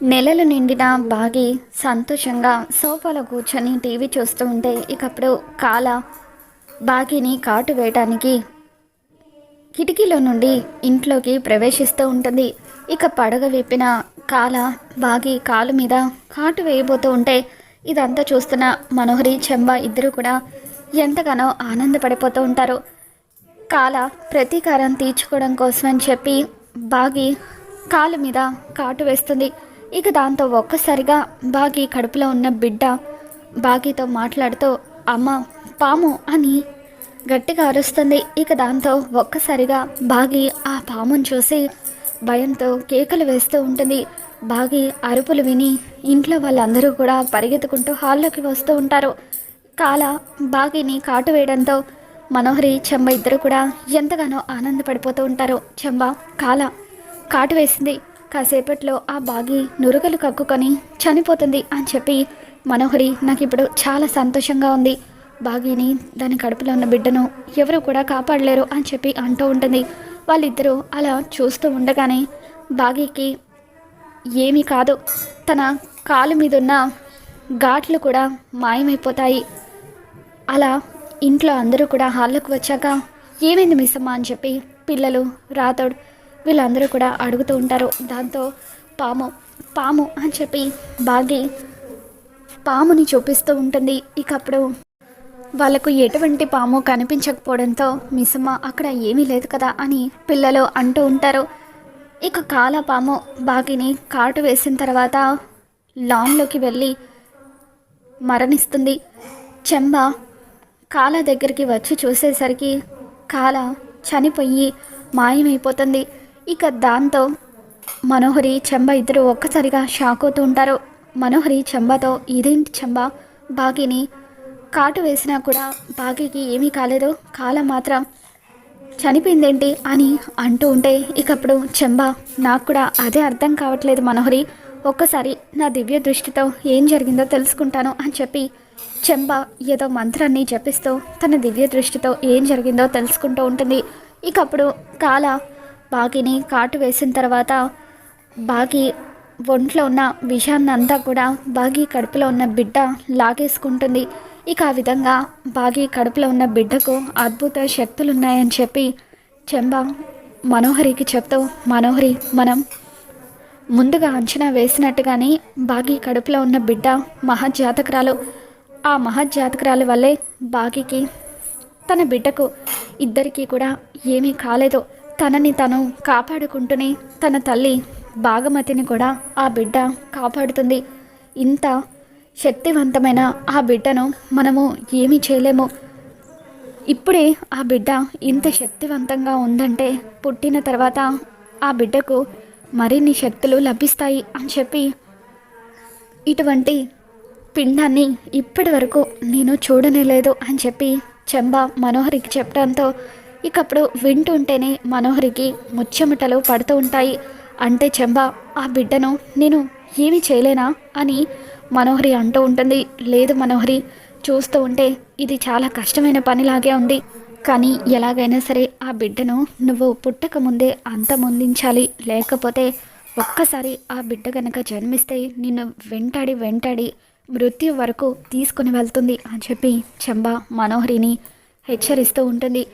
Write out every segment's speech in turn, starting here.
నెలలు నిండిన బాగి సంతోషంగా సోఫాలో కూర్చొని టీవీ చూస్తూ ఉంటే ఇకప్పుడు కాల బాగిని కాటు వేయటానికి కిటికీలో నుండి ఇంట్లోకి ప్రవేశిస్తూ ఉంటుంది. ఇక పడగ విప్పిన కాల బాగి కాలు మీద కాటు వేయబోతూ ఉంటే ఇదంతా చూస్తున్న మనోహరి చెంబ ఇద్దరు కూడా ఎంతగానో ఆనందపడిపోతూ ఉంటారు. కాల ప్రతీకారం తీర్చుకోవడం కోసం అని చెప్పి బాగి కాలు మీద కాటు వేస్తుంది. ఇక దాంతో ఒక్కసారిగా బాగి కడుపులో ఉన్న బిడ్డ బాగితో మాట్లాడుతూ అమ్మ పాము అని గట్టిగా అరుస్తుంది. ఇక దాంతో ఒక్కసారిగా బాగి ఆ పామును చూసి భయంతో కేకలు వేస్తూ ఉంటుంది. బాగి అరుపులు విని ఇంట్లో వాళ్ళందరూ కూడా పరిగెత్తుకుంటూ హాల్లోకి వస్తూ ఉంటారు. కాల బాగిని కాటు వేయడంతో మనోహరి చెంబ ఇద్దరు కూడా ఎంతగానో ఆనందపడిపోతూ ఉంటారు. చెంబ కాల కాటు వేసింది. కాసేపట్లో ఆ బాగి నురుగలు కక్కుకొని చనిపోతుంది అని చెప్పి మనోహరి నాకు ఇప్పుడు చాలా సంతోషంగా ఉంది. బాగిని దాని కడుపులో ఉన్న బిడ్డను ఎవరు కూడా కాపాడలేరు అని చెప్పి అంటూ ఉంటుంది. వాళ్ళిద్దరూ అలా చూస్తూ ఉండగానే బాగీకి ఏమీ కాదు. తన కాలు మీద ఉన్న ఘాట్లు కూడా మాయమైపోతాయి. అలా ఇంట్లో అందరూ కూడా హాల్లోకి వచ్చాక ఏమైంది మిస్సమ్మ? అని చెప్పి పిల్లలు రాతోడు వీళ్ళందరూ కూడా అడుగుతూ ఉంటారు. దాంతో పాము పాము అని చెప్పి బాగి పాముని చూపిస్తూ ఉంటుంది. ఇక అప్పుడు వాళ్ళకు ఎటువంటి పాము కనిపించకపోవడంతో మిసమ్మ అక్కడ ఏమీ లేదు కదా అని పిల్లలు అంటూ ఉంటారు. ఇక కాల పాము బాగిని కాటు వేసిన తర్వాత లాన్లోకి వెళ్ళి మరణిస్తుంది. చెంబ కాల దగ్గరికి వచ్చి చూసేసరికి కాల చనిపోయి మాయమైపోతుంది. ఇక దాంతో మనోహరి చెంబ ఇద్దరు ఒక్కసారిగా షాక్ అవుతూ ఉంటారు. మనోహరి చెంబతో ఇదేంటి చెంబ? బాగిని కాటు వేసినా కూడా బాగికి ఏమీ కాలేదు. కాల మాత్రం చనిపోయిందేంటి? అని అంటూ ఉంటే ఇకప్పుడు చెంబ నాకు కూడా అదే అర్థం కావట్లేదు మనోహరి. ఒక్కసారి నా దివ్య దృష్టితో ఏం జరిగిందో తెలుసుకుంటాను అని చెప్పి చెంబ ఏదో మంత్రాన్ని జపిస్తూ తన దివ్య దృష్టితో ఏం జరిగిందో తెలుసుకుంటూ ఉంటుంది. ఇకప్పుడు కాల బాగిని కాటు వేసిన తర్వాత బాగి ఒంట్లో ఉన్న విషయాన్ని అంతా కూడా బాగి కడుపులో ఉన్న బిడ్డ లాగేసుకుంటుంది. ఇక ఆ విధంగా బాగి కడుపులో ఉన్న బిడ్డకు అద్భుత శక్తులు ఉన్నాయని చెప్పి చెంబ మనోహరికి చెప్తూ మనోహరి మనం ముందుగా అంచనా వేసినట్టుగానే బాగి కడుపులో ఉన్న బిడ్డ మహజాతకురాలు. ఆ మహజాతకురాలు వల్లే బాగికి తన బిడ్డకు ఇద్దరికీ కూడా ఏమీ కాలేదు. తనని తను కాపాడుకుంటూనే తన తల్లి భాగమతిని కూడా ఆ బిడ్డ కాపాడుతుంది. ఇంత శక్తివంతమైన ఆ బిడ్డను మనము ఏమీ చేయలేము. ఇప్పుడే ఆ బిడ్డ ఇంత శక్తివంతంగా ఉందంటే పుట్టిన తర్వాత ఆ బిడ్డకు మరిన్ని శక్తులు లభిస్తాయి అని చెప్పి ఇటువంటి పిండాన్ని ఇప్పటి వరకు నేను చూడనే లేదు అని చెప్పి చెంబ మనోహరికి చెప్పడంతో ఇకప్పుడు వింటుంటేనే మనోహరికి ముచ్చెమటలు పడుతూ ఉంటాయి. అంటే చెంబ ఆ బిడ్డను నేను ఏమి చేయలేనా అని మనోహరి అంటూ ఉంటుంది. లేదు మనోహరి చూస్తూ ఉంటే ఇది చాలా కష్టమైన పనిలాగే ఉంది. కానీ ఎలాగైనా సరే ఆ బిడ్డను నువ్వు పుట్టక ముందే అంతమొందించాలి లేకపోతే ఒక్కసారి ఆ బిడ్డ కనుక జన్మిస్తే నిన్ను వెంటాడి వెంటాడి మృత్యు వరకు తీసుకుని వెళ్తుంది అని చెప్పి చెంబ మనోహరిని హెచ్చరిస్తూ ఉంటుంది.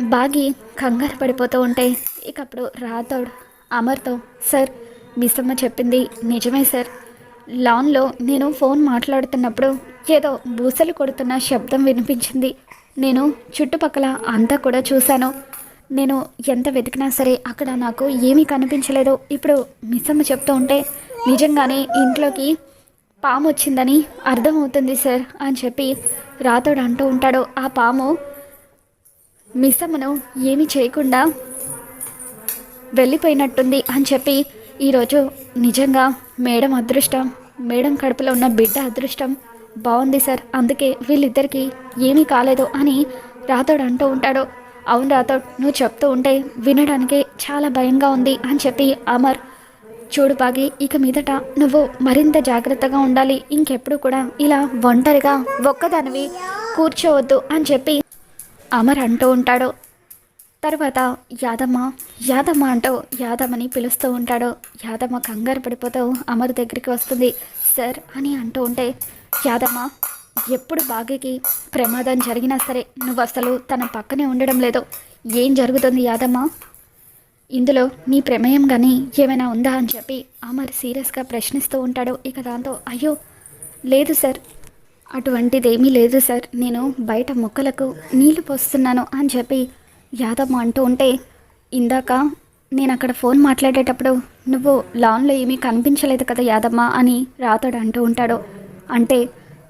బాగి కంగారు పడిపోతూ ఉంటే ఇక అప్పుడు రాథోడ్ అమర్తో సార్ మిస్సమ్మ చెప్పింది నిజమే సార్. లాన్లో నేను ఫోన్ మాట్లాడుతున్నప్పుడు ఏదో బూసలు కొడుతున్న శబ్దం వినిపించింది. నేను చుట్టుపక్కల అంతా కూడా చూశాను. నేను ఎంత వెతికినా సరే అక్కడ నాకు ఏమీ కనిపించలేదు. ఇప్పుడు మిస్సమ్మ చెప్తూ ఉంటే నిజంగానే ఇంట్లోకి పాము వచ్చిందని అర్థమవుతుంది సార్ అని చెప్పి రాతోడు అంటూ ఉంటాడు. ఆ పాము మిస్సమ్మను ఏమీ చేయకుండా వెళ్ళిపోయినట్టుంది అని చెప్పి ఈరోజు నిజంగా మేడం అదృష్టం మేడం కడుపులో ఉన్న బిడ్డ అదృష్టం బాగుంది సార్. అందుకే వీళ్ళిద్దరికీ ఏమీ కాలేదు అని రాతోడు అంటూ ఉంటాడు. అవును రాతోడు నువ్వు చెప్తూ ఉంటే వినడానికి చాలా భయంగా ఉంది అని చెప్పి అమర్ చూడు బాగి ఇక మీదట నువ్వు మరింత జాగ్రత్తగా ఉండాలి. ఇంకెప్పుడు కూడా ఇలా ఒంటరిగా ఒక్కదానివి కూర్చోవద్దు అని చెప్పి అమర్ అంటూ ఉంటాడు. తర్వాత యాదమ్మ యాదమ్మ అంటూ యాదమ్మని పిలుస్తూ ఉంటాడు. యాదమ్మ కంగారు పడిపోతూ అమర్ దగ్గరికి వస్తుంది. సార్ అని అంటూ ఉంటే యాదమ్మ ఎప్పుడు బాగీకి ప్రమాదం జరిగినా సరే నువ్వు అసలు తన పక్కనే ఉండడం లేదు. ఏం జరుగుతుంది యాదమ్మ? ఇందులో నీ ప్రమేయం కానీ ఏమైనా ఉందా అని చెప్పి అమర్ సీరియస్గా ప్రశ్నిస్తూ ఉంటాడు. ఇక దాంతో అయ్యో లేదు సార్ అటువంటిదేమీ లేదు సార్. నేను బయట మొక్కలకు నీళ్ళు పోస్తున్నాను అని చెప్పి యాదమ్మ అంటూ ఉంటే ఇందాక నేను అక్కడ ఫోన్ మాట్లాడేటప్పుడు నువ్వు లాన్లో ఏమీ కనిపించలేదు కదా యాదమ్మ అని రాతడు అంటూ ఉంటాడు. అంటే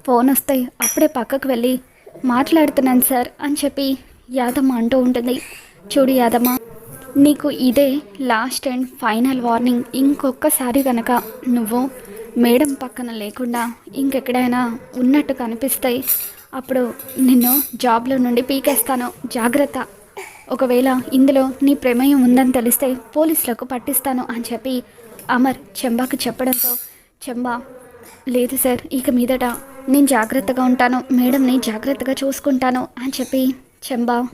ఫోన్ వస్తే అప్పుడే పక్కకు వెళ్ళి మాట్లాడుతున్నాను సార్ అని చెప్పి యాదమ్మ అంటూ ఉంటుంది. చూడు యాదమ్మ నీకు ఇదే లాస్ట్ అండ్ ఫైనల్ వార్నింగ్ ఇంకొకసారి కనుక నువ్వు మేడం పక్కన లేకుండా ఇంకెక్కడైనా ఉన్నట్టు కనిపిస్తాయి. అప్పుడు నిన్ను జాబ్లో నుండి పీకేస్తాను. జాగ్రత్త. ఒకవేళ ఇందులో నీ ప్రమేయం ఉందని తెలిస్తే పోలీసులకు పట్టిస్తాను అని చెప్పి అమర్ చెంబాకు చెప్పడంతో చెంబా లేదు సార్ ఇక మీదట నేను జాగ్రత్తగా ఉంటాను. మేడంని జాగ్రత్తగా చూసుకుంటాను అని చెప్పి చెంబా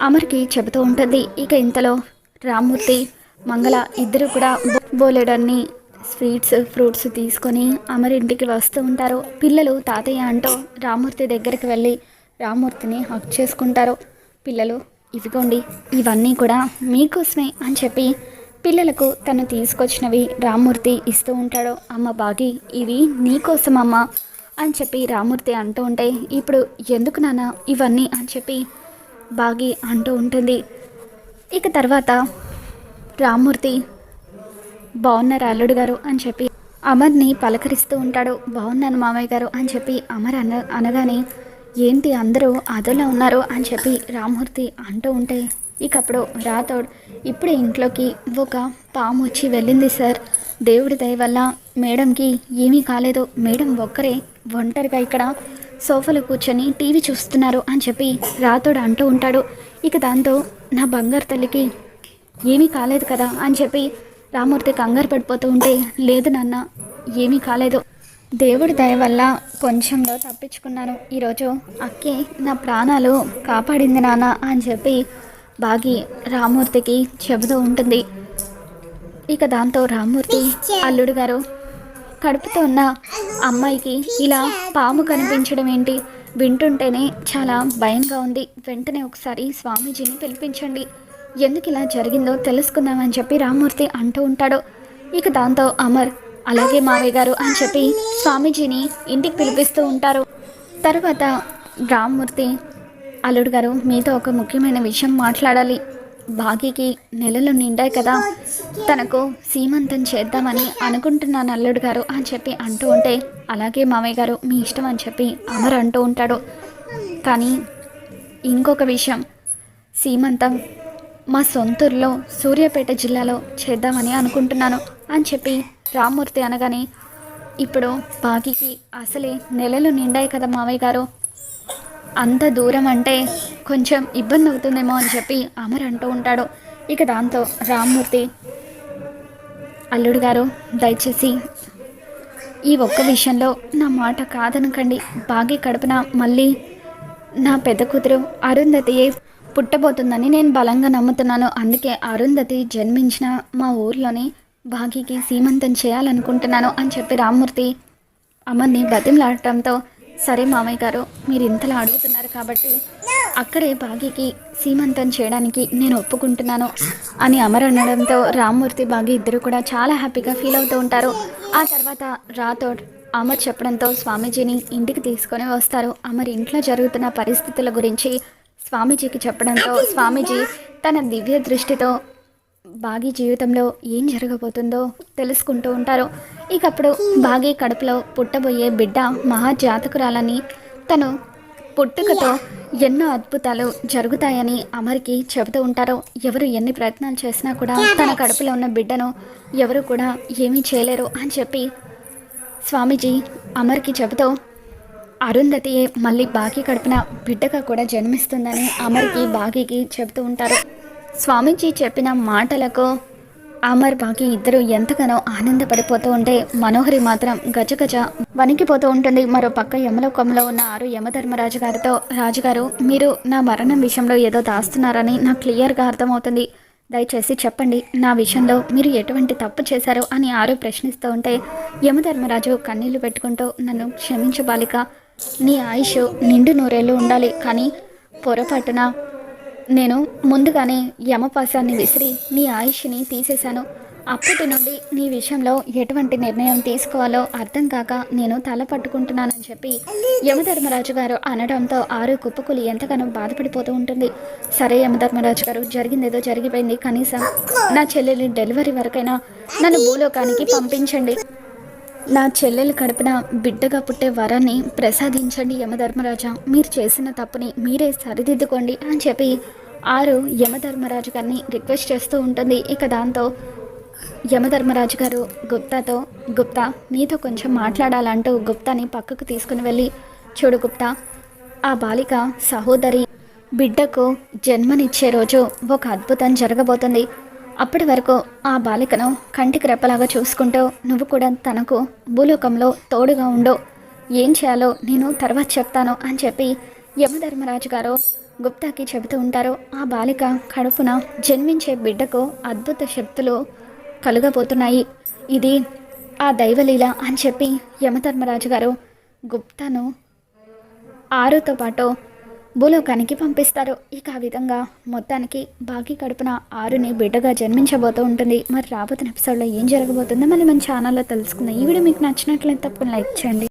అమర్కి చెబుతూ ఉంటుంది. ఇక ఇంతలో రామ్మూర్తి మంగళ ఇద్దరు కూడా బోలేడన్ని బోలెడన్ని స్వీట్స్ ఫ్రూట్స్ తీసుకొని అమరింటికి వస్తూ ఉంటారు. పిల్లలు తాతయ్య అంటూ రామూర్తి దగ్గరికి వెళ్ళి రామూర్తిని హక్ చేసుకుంటారు. పిల్లలు ఇవిగోండి ఇవన్నీ కూడా మీకోసమే అని చెప్పి పిల్లలకు తను తీసుకొచ్చినవి రామూర్తి ఇస్తూ ఉంటాడు. అమ్మ బాగి ఇవి నీకోసం అమ్మ అని చెప్పి రామూర్తి అంటూ ఉంటే ఇప్పుడు ఎందుకు నాన్న ఇవన్నీ అని చెప్పి బాగి అంటూ ఉంటుంది. ఇక తర్వాత రామూర్తి బాగున్నారు అల్లుడు గారు? అని చెప్పి అమర్ని పలకరిస్తూ ఉంటాడు. బాగున్నాను మామయ్య గారు అని చెప్పి అమర్ అన అనగానే ఏంటి అందరూ అదోలా ఉన్నారు? అని చెప్పి రామ్మూర్తి అంటూ ఉంటే ఇక అప్పుడు రాతోడ్ ఇప్పుడే ఇంట్లోకి ఒక పాము వచ్చి వెళ్ళింది సార్. దేవుడి దయ వల్ల మేడంకి ఏమీ కాలేదు. మేడం ఒక్కరే ఒంటరిగా ఇక్కడ సోఫాలో కూర్చొని టీవీ చూస్తున్నారు అని చెప్పి రాతోడు అంటూ ఉంటాడు. ఇక దాంతో నా బంగారు తల్లికి ఏమీ కాలేదు కదా అని చెప్పి రామూర్తి కంగారు పడిపోతూ ఉంటే లేదు నాన్న ఏమీ కాలేదు. దేవుడి దయ వల్ల కొంచెంలో తప్పించుకున్నాను. ఈరోజు అక్కే నా ప్రాణాలు కాపాడింది నాన్న అని చెప్పి బాగి రామూర్తికి చెబుతూ ఉంటుంది. ఇక దాంతో రామూర్తి అల్లుడు గారు కడుపుతో ఉన్న అమ్మాయికి ఇలా పాము కనిపించడం ఏంటి? వింటుంటేనే చాలా భయంగా ఉంది. వెంటనే ఒకసారి స్వామీజీని పిలిపించండి. ఎందుకు ఇలా జరిగిందో తెలుసుకుందామని చెప్పి రామ్మూర్తి అంటూ ఉంటాడు. ఇక దాంతో అమర్ అలాగే మావయ్య గారు అని చెప్పి స్వామీజీని ఇంటికి పిలిపిస్తూ ఉంటారు. తర్వాత రామ్మూర్తి అల్లుడు గారు మీతో ఒక ముఖ్యమైన విషయం మాట్లాడాలి. బాగీకి నెలలు నిండాయి కదా. తనకు సీమంతం చేద్దామని అనుకుంటున్నాను అల్లుడు గారు అని చెప్పి అంటూ ఉంటే అలాగే మామయ్య గారు మీ ఇష్టం అని చెప్పి అమర్ అంటూ ఉంటాడు. కానీ ఇంకొక విషయం సీమంతం మా సొంతూరులో సూర్యాపేట జిల్లాలో చేద్దామని అనుకుంటున్నాను అని చెప్పి రామ్మూర్తి అనగానే ఇప్పుడు బాగికి అసలే నెలలు నిండాయి కదా మావయ్య గారు. అంత దూరం అంటే కొంచెం ఇబ్బంది అవుతుందేమో అని చెప్పి అమర్ అంటూ ఉంటాడు. ఇక దాంతో రామ్మూర్తి అల్లుడు గారు దయచేసి ఈ ఒక్క విషయంలో నా మాట కాదనకండి. బాగి కడుపున మళ్ళీ నా పెద్ద కూతురు అరుంధతియే పుట్టబోతుందని నేను బలంగా నమ్ముతున్నాను. అందుకే అరుంధతి జన్మించిన మా ఊర్లోని భాగీకి సీమంతం చేయాలనుకుంటున్నాను అని చెప్పి రామ్మూర్తి అమ్మని బతిమలాడటంతో సరే మామయ్య గారు మీరు ఇంతలా అడుగుతున్నారు కాబట్టి అక్కడే బాగీకి సీమంతం చేయడానికి నేను ఒప్పుకుంటున్నాను అని అమర్ అనడంతో రామ్మూర్తి బాగి ఇద్దరు కూడా చాలా హ్యాపీగా ఫీల్ అవుతూ ఉంటారు. ఆ తర్వాత రాథోడ్ అమర్ చెప్పడంతో స్వామీజీని ఇంటికి తీసుకొని వస్తారు. అమర్ ఇంట్లో జరుగుతున్న పరిస్థితుల గురించి స్వామీజీకి చెప్పడంతో స్వామీజీ తన దివ్య దృష్టితో బాగి జీవితంలో ఏం జరగబోతుందో తెలుసుకుంటూ ఉంటారు. ఇక అప్పుడు బాగి కడుపులో పుట్టబోయే బిడ్డ మహాజాతకురాలని తను పుట్టుకతో ఎన్నో అద్భుతాలు జరుగుతాయని అమర్కి చెబుతూ ఉంటారు. ఎవరు ఎన్ని ప్రయత్నాలు చేసినా కూడా తన కడుపులో ఉన్న బిడ్డను ఎవరు కూడా ఏమీ చేయలేరు అని చెప్పి స్వామీజీ అమర్కి చెబుతూ అరుంధతి మళ్ళీ బాకీ కడుపున బిడ్డగా కూడా జన్మిస్తుందని అమర్కి బాకీకి చెబుతూ ఉంటారు. స్వామీజీ చెప్పిన మాటలకు అమర్ బాకీ ఇద్దరు ఎంతగానో ఆనందపడిపోతూ ఉంటే మనోహరి మాత్రం గజగజ వణికిపోతూ ఉంటుంది. మరో పక్క యమలోకంలో ఉన్న ఆరు యమధర్మరాజు గారితో రాజుగారు మీరు నా మరణం విషయంలో ఏదో దాస్తున్నారని నాకు క్లియర్గా అర్థమవుతుంది. దయచేసి చెప్పండి నా విషయంలో మీరు ఎటువంటి తప్పు చేశారో అని ఆరు ప్రశ్నిస్తూ ఉంటే యమధర్మరాజు కన్నీళ్ళు పెట్టుకుంటూ నన్ను క్షమించు బాలిక నీ ఆయుష్ నిండు నూరేళ్ళు ఉండాలి కానీ పొరపాటున నేను ముందుగానే యమపాశాన్ని విసిరి నీ ఆయుష్ని తీసేశాను. అప్పటి నుండి నీ విషయంలో ఎటువంటి నిర్ణయం తీసుకోవాలో అర్థం కాక నేను తల పట్టుకుంటున్నానని చెప్పి యమధర్మరాజు గారు అనడంతో ఆరు కుప్పకులు ఎంతగానో బాధపడిపోతూ ఉంటుంది. సరే యమధర్మరాజు గారు జరిగిందేదో జరిగిపోయింది. కనీసం నా చెల్లెలి డెలివరీ వరకైనా నన్ను భూలోకానికి పంపించండి. నా చెల్లెలు కడుపున బిడ్డగా పుట్టే వరాన్ని ప్రసాదించండి యమధర్మరాజా. మీరు చేసిన తప్పుని మీరే సరిదిద్దుకోండి అని చెప్పి ఆరు యమధర్మరాజు గారిని రిక్వెస్ట్ చేస్తూ ఉంటుంది. ఇక దాంతో యమధర్మరాజు గారు గుప్తాతో గుప్తా నీతో కొంచెం మాట్లాడాలంటూ గుప్తాని పక్కకు తీసుకుని వెళ్ళి చూడు గుప్తా ఆ బాలిక సహోదరి బిడ్డకు జన్మనిచ్చే రోజు ఒక అద్భుతం జరగబోతుంది. అప్పటి వరకు ఆ బాలికను కంటికి రెప్పలాగా చూసుకుంటూ నువ్వు కూడా తనకు భూలోకంలో తోడుగా ఉండు. ఏం చేయాలో నేను తర్వాత చెప్తాను అని చెప్పి యమధర్మరాజు గారు గుప్తాకి చెబుతూ ఉంటారు. ఆ బాలిక కడుపున జన్మించే బిడ్డకు అద్భుత శక్తులు కలుగబోతున్నాయి. ఇది ఆ దైవలీల అని చెప్పి యమధర్మరాజు గారు గుప్తాను ఆరుతో పాటు భూలోకానికి పంపిస్తారు. ఇక ఆ విధంగా మొత్తానికి బాకీ కడుపున ఆరుని బిడ్డగా జన్మించబోతూ ఉంటుంది. మరి రాబోతున్న ఎపిసోడ్లో ఏం జరగబోతుందో మళ్ళీ మన ఛానల్లో తెలుసుకుందాం. ఈ వీడియో మీకు నచ్చినట్లయితే తప్పకుండా లైక్ చేయండి.